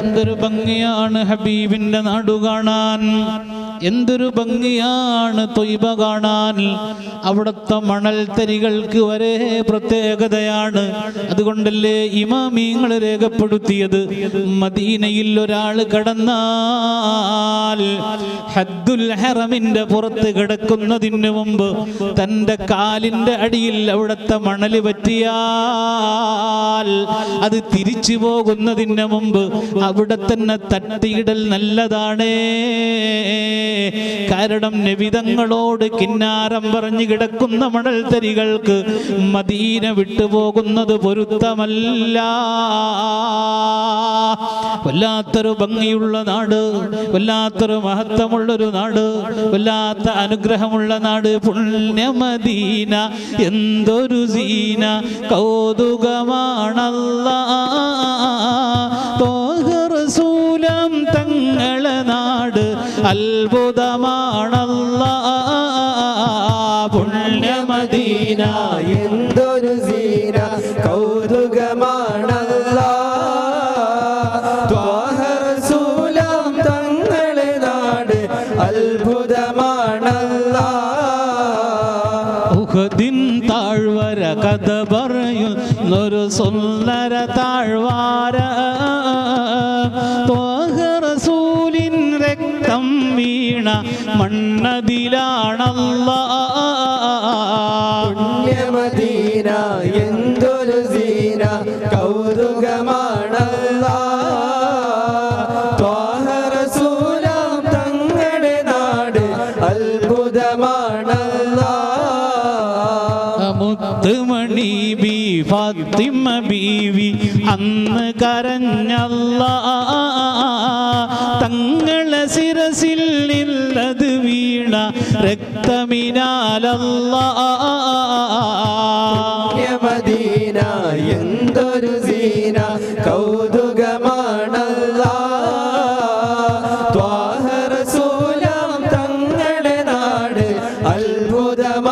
എന്തൊരു ഭംഗിയാണ് ഹബീബിന്റെ നാടു കാണാൻ. എന്തൊരു ഭംഗിയാണ് തൊയ്ബ കാണാൻ. അവിടുത്തെ മണൽത്തരികൾക്ക് വരെ പ്രത്യേകതയാണ്. അതുകൊണ്ടല്ലേ ഇമാമീങ്ങൾ രേഖപ്പെടുത്തിയത്? മദീനയിൽ ഒരാൾ കടന്നാൽ ഹദ്ദുൽ ഹറമിന്റെ പുറത്ത് കിടക്കുന്നതിന് മുമ്പ് തന്റെ കാലിന്റെ അടിയിൽ അവിടുത്തെ മണൽ പറ്റിയാൽ അത് തിരിച്ചു പോകുന്നതിന് മുമ്പ് അവിടെ തന്നെ തട്ടിയിടൽ നല്ലതാണേ. കാരണം നബിതങ്ങളോട് കിന്നാരം പറഞ്ഞു കിടക്കുന്ന മണൽ തരികൾക്ക് മദീന വിട്ടുപോകുന്നത് പൊരുത്തമല്ല. വല്ലാത്തൊരു ഭംഗിയുള്ള നാട് വല്ലാത്തൊരു മഹത്വമുള്ളൊരു നാട് വല്ലാത്ത അനുഗ്രഹമുള്ള നാട്. പുണ്യമദീന എന്തൊരു സീന കൗതുകമാണല്ല. റസൂലം തങ്ങളെ നാട് അത്ഭുതമാണല്ല. പുണ്യമദീന എന്തൊരു സീന. കൗതുകമാണല്ല. ത്വാഹറസൂലാം തങ്ങളെ നാട് അത്ഭുതമാണല്ല. ഉഹദിൻ താഴ്വര കഥ പറയുന്നൊരു സുന്ദര താഴ്വാര. വീണ മണ്ണതിലാണല്ല. പുണ്യമദീന എന്തൊരു സീന കൗതുകമാണല്ല മുത്തുമണി ബി ഫാത്തിമ ബീവി അന്ന് കരഞ്ഞല്ല. തങ്ങളെ ശിരസിൽ നിന്നത് വീണ രക്തമിനാലല്ല. പുണ്യമദീന എന്തൊരു സീന കൗതുകമാണല്ല. തങ്ങളുടെ നാട് അത്ഭുതമാണല്ല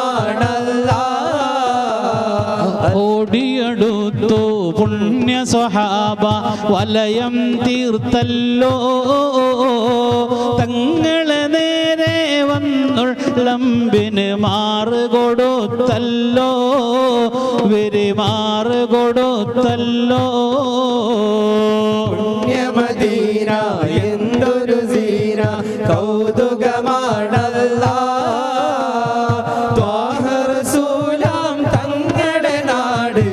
കാത്തു പുണ്യ സ്വഹാബ വലയം തീർത്തല്ലോ. തങ്ങളെ നേരെ വന്നുള്ളമ്പിന് മാറ് കൊടുത്തല്ലോ വെരിമാറ് കൊടുത്തല്ലോ പുണ്യമദീന എന്തൊരു സീന കൗതുകമാണല്ല. ൂലാം തങ്ങളുടെ നാട്